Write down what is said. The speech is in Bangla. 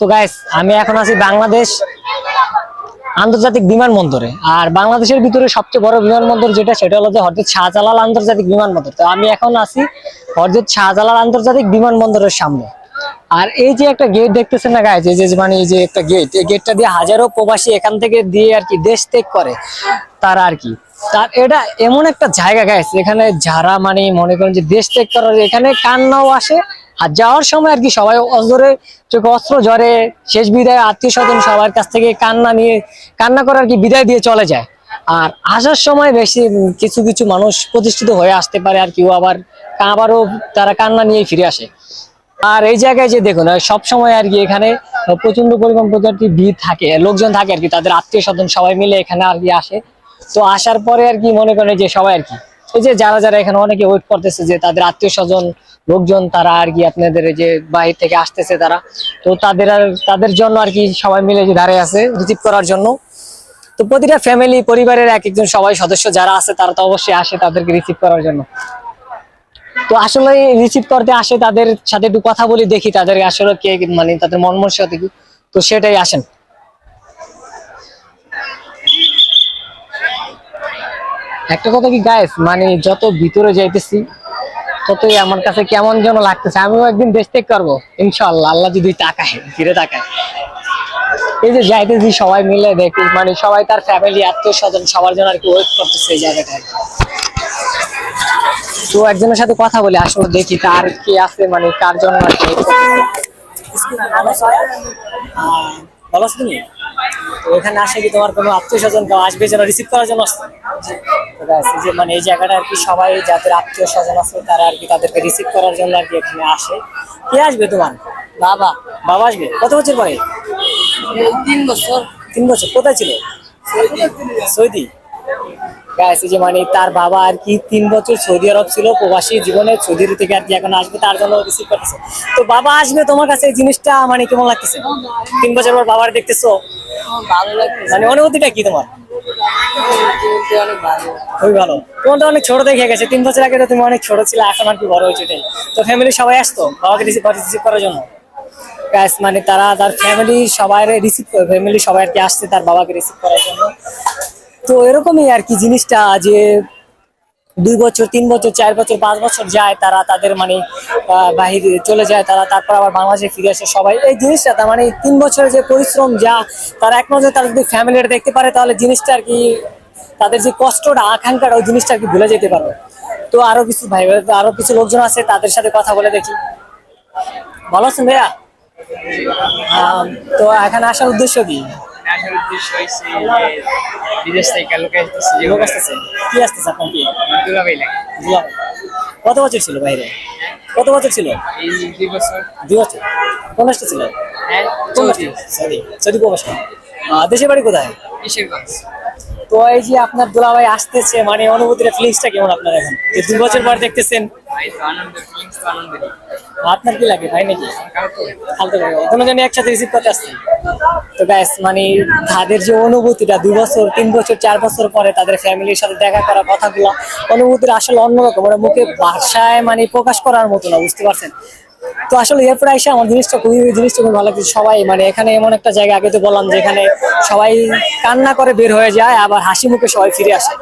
তো গাইস আমি এখন আছি বাংলাদেশ আন্তর্জাতিক বিমানবন্দরে। আর বাংলাদেশের ভিতরে সবচেয়ে বড় বিমানবন্দর যেটা, সেটা হলো যে হরজত শাহজালাল আন্তর্জাতিক বিমানবন্দর। তো আমি এখন আছি হরজত শাহজালাল আন্তর্জাতিক বিমানবন্দরের সামনে। আর এই যে একটা গেট দেখতেছেন না এই যে মানে এই যে একটা গেট এই গেটটা দিয়ে হাজারো প্রবাসী এখান থেকে দিয়ে আর কি দেশ ত্যাগ করে তারা আর কি। তার এটা এমন একটা জায়গা গাইজ এখানে যারা মানে মনে করেন যে দেশ ত্যাগ করার, এখানে কান্নাও আসে আর যাওয়ার সময় আর কি সবাই অজরে চোখে অস্ত্র জ্বরে শেষ বিদায় আত্মীয় স্বজন সবার কাছ থেকে কান্না নিয়ে, কান্না করে আর কি বিদায় দিয়ে চলে যায়। আর আসার সময় বেশি কিছু কিছু মানুষ প্রতিষ্ঠিত হয়ে আসতে পারে আর কেউ আবার আবারও তারা কান্না নিয়ে ফিরে আসে। আর এই জায়গায় যে দেখুন সব সময় আর কি এখানে প্রচণ্ড পরিমাণ প্রজাতি ভিড় থাকে, লোকজন থাকে আর কি, তাদের আত্মীয় স্বজন সবাই মিলে এখানে আর কি আসে। তো আসার পরে আর কি মনে করে যে সবাই আর কি এই যে যারা যারা এখানে অনেকে ওয়েট করতেছে যে তাদের আত্মীয় স্বজন, লোকজন, তারা আর কি আপনাদের যে বাইরে থেকে আসতেছে তারা। তো তাদের আর, তাদের জন্য আর কি সবাই মিলে যে দাঁড়িয়ে আছে রিসিভ করার জন্য। তো প্রতিটা ফ্যামিলি পরিবারের এক একজন সবাই সদস্য যারা আছে, তারা তো অবশ্যই আসে তাদেরকে রিসিভ করার জন্য। তো আসলে রিসিভ করতে আসে তাদের সাথে একটু কথা বলি, দেখি তাদের আসলে কে মানে তাদের মন মনসাতে কি। তো সেটাই আসেন। একটা কথা কি গায়েস মানে যত ভিতরে যাইতেছি, ততই আমার কাছে কেমন যেন লাগতেছে। আমিও একদিন দেশ ত্যাগ করব ইনশাল্লাহ আল্লাহ যদি তাকায় ফিরে তাকায়। এই যে যাইতেছি সবাই মিলে দেখি মানে সবাই তার ফ্যামিলি আত্মীয় স্বজন সবার জন্য আর কি ওয়েট করতেছে এই জায়গাটায়। তো একজনের সাথে কথা বলি, আসলে দেখি তার কি আছে মানে কার জন্য আর কি। তো এখানে আসে কি তোমার কোনো আত্মীয় স্বজন কেউ আসবে যেন রিসিভ করার জন্য আসছে? তো এই যে মানে এই জায়গাটা আর কি সবাই যাদের আত্মীয় স্বজন আছে তারা আর কি তাদেরকে রিসিভ করার জন্য আর কি এখানে আসে। কে আসবে তোমার? বাবা। বাবা আসবে? কত বছর পরে? তিন বছর। তিন বছর। কোথায় ছিল? সৌদি। যে মানে তার বাবা আর কি তিন বছর সৌদি আরব ছিল প্রবাসী জীবনে সৌদি থেকে আর কি এখন আসবে তার জন্য রিসিভ করতেছে। তো বাবা আসবে তোমার কাছে এই জিনিসটা মানে কেমন লাগতেছে? তিন বছর পর বাবার দেখতেছো আমার ভালো লাগতেছে মানে অনুভূতিটা কি তোমার? অনেক ভালো। খুবই ভালো। তোমার অনেক ছোট দেখে গেছে। তিন বছর আগে তো তুমি অনেক ছোট ছিল এখন আর কি বড় হয়েছে এটাই। তো ফ্যামিলি সবাই আসতো বাবাকে রিসিভ রিসিভ করার জন্য? মানে তারা তার ফ্যামিলি সবাই রিসিভ ফ্যামিলি সবাই আর কি আসছে তার বাবাকে রিসিভ করার জন্য। তো এরকমই আর কি জিনিসটা যে দুই বছর, তিন বছর, চার বছর, পাঁচ বছর যায়, তারা তাদের মানে বাহিরে চলে যায়, তারা তারপর আবার বাংলাদেশে ফিরে আসে সবাই। এই জিনিসটা, তার মানে তিন বছরের যে পরিশ্রম, যা তারা এক নজরে তারা যদি ফ্যামিলিটা দেখতে পারে, তাহলে জিনিসটা আর কি, তাদের যে কষ্টটা, আকাঙ্ক্ষাটা, ওই জিনিসটা আর কি ভুলে যেতে পারবে। তো আরও কিছু ভাই, আরও কিছু লোকজন আছে, তাদের সাথে কথা বলে দেখি। ভালো আছেন ভাইয়া? তো এখানে আসার উদ্দেশ্য কি? আসার উদ্দেশ্য হয়েছে বিদেশ থেকে লোক আসতেছে যে লোক আসতেছে কি আসতেছে আপনার কি? দুলাভাই লাগে বুঝলাম। কত বছর ছিল বাইরে? কত বছর ছিল? এই দুই বছর। দুই বছর? কোন রাষ্ট্রে ছিল? হ্যাঁ কোন রাষ্ট্রে? সৌদি। সৌদি প্রবাসী। দেশের বাড়ি কোথায়? কিশোরগঞ্জ। তো এই যে আপনার দুলাভাই আসতেছে মানে অনুভূতিটা ফিলিংসটা কেমন আপনার এখন? দুই বছর পর দেখতেছেন। আপনার কি লাগে ভাই নাকি? ফালতু করে দুজনে একসাথে রিসিভ করতে আসছেন। তো ব্যাস মানে তাদের যে অনুভূতিটা দুই বছর তিন বছর চার বছর পরে তাদের ফ্যামিলির সাথে দেখা করা কথাগুলো অনুভূতিটা আসলে অন্যরকম। মানে মুখে ভাষায় মানে প্রকাশ করার মতো না বুঝতে পারছেন? তো আসলে এরপরে এসে আমার জিনিসটা খুবই জিনিসটা খুবই ভালো লাগছে। সবাই মানে এখানে এমন একটা জায়গা, আগে তো বললাম যে এখানে সবাই কান্না করে বের হয়ে যায়, আবার হাসি মুখে সবাই ফিরে আসে।